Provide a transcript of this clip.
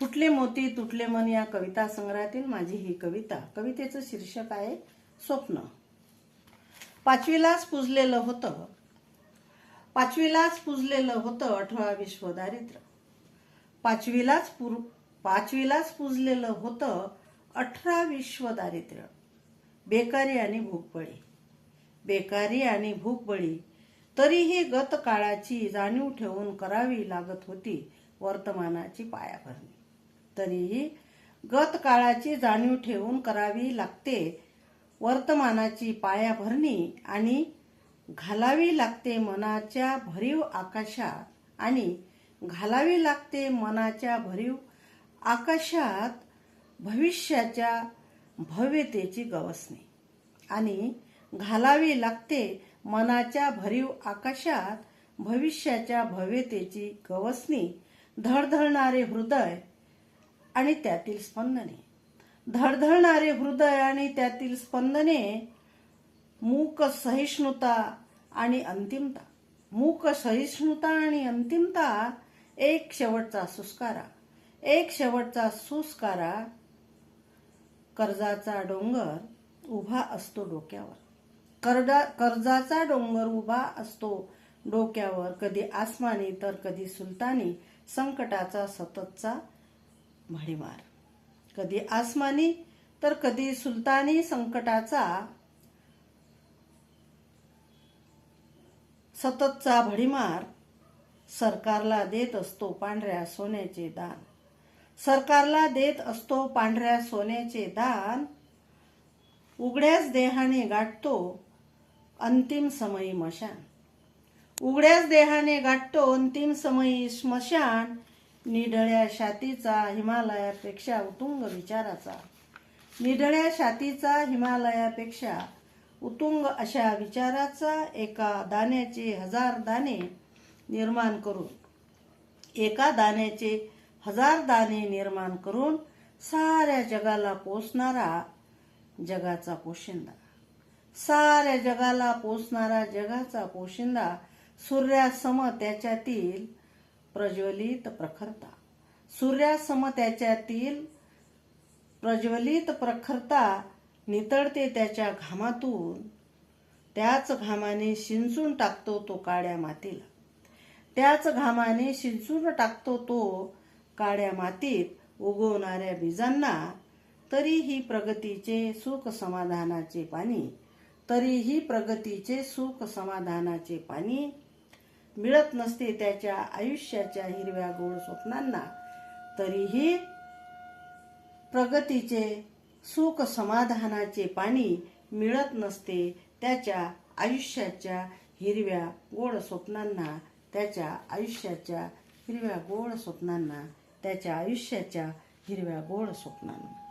फुटले मोती तुटले मन या कविता संग्रहातील माझी ही कविता. कवितेचं शीर्षक आहे स्वप्न. पाचवीलाच पुजलेलं होतं. पाचवीलाच पुजलेलं होतं अठरा विश्व दारिद्र्य. पाचवीलाच पुर पाचवीलाच पुजलेलं होतं अठरा विश्व दारिद्र्य. बेकारी आणि भूकबळी. बेकारी आणि भूकबळी. तरीही गत काळाची जाणीव ठेवून करावी लागत होती वर्तमानाची पायाभरणी. तरीही गत काळाची जाणीव ठेवून करावी लागते. वर्तमानाची पायाभरणी आणि घालावी लागते मनाच्या भरीव आकाशात आणि घालावी लागते मनाच्या भरीव आकाशात भविष्याच्या भव्यतेची गवसणी. आणि घालावी लागते मनाच्या भरीव आकाशात भविष्याच्या भव्यतेची गवसणी. धडधडणारे हृदय आणि त्यातील स्पंदने. धडधडणारे हृदय आणि त्यातील स्पंदने मूक सहिष्णुता आणि अंतिमता. मूक सहिष्णुता आणि अंतिमता एक शेवटचा सुस्कारा. एक शेवटचा सुस्कारा कर्जाचा डोंगर उभा असतो डोक्यावर. कर्जा कर्जाचा डोंगर उभा असतो डोक्यावर. कधी आसमानी तर कधी सुलतानी. संकटाचा सततचा भडीमार कधी आसमानी तर कधी सुलतानी संकटाचा सततचा भडीमार सरकारला देत असतो पांढऱ्या सोन्याचे दान. सरकारला देत असतो पांढऱ्या सोन्याचे दान. उघड्याच देहाने गाठतो अंतिम समयी मशान. उघड्याच देहाने गाठतो अंतिम समयी स्मशान निढळ्या छातीचा हिमालयापेक्षा उतुंग विचाराचा. निढळ्या छातीचा हिमालयापेक्षा उतुंग अशा विचाराचा एका दाण्याचे हजार दाणे निर्माण करून एका दाण्याचे हजार दाणे निर्माण करून साऱ्या जगाला पोचणारा जगाचा पोशिंदा. साऱ्या जगाला पोचणारा जगाचा पोशिंदा सूर्यासम त्याच्यातील प्रज्वलित प्रखरता. सूर्यासम त्याच्यातील प्रज्वलित प्रखरता नितळते त्याच्या घामातून. त्याच घामाने शिंचून टाकतो तो काळ्या मातीला. त्याच घामाने शिंचून टाकतो तो काळ्या मातीत उगवणाऱ्या बीजांना. तरीही प्रगतीचे सुख समाधानाचे पाणी तरीही प्रगतीचे सुख समाधानाचे पाणी मिळत नसते त्याच्या आयुष्याच्या हिरव्या गोड स्वप्नांना तरीही प्रगतीचे सुख समाधानाचे पाणी मिळत नसते त्याच्या आयुष्याच्या हिरव्या गोड स्वप्नांना त्याच्या आयुष्याच्या हिरव्या गोड स्वप्नांना त्याच्या आयुष्याच्या हिरव्या गोड स्वप्नांना.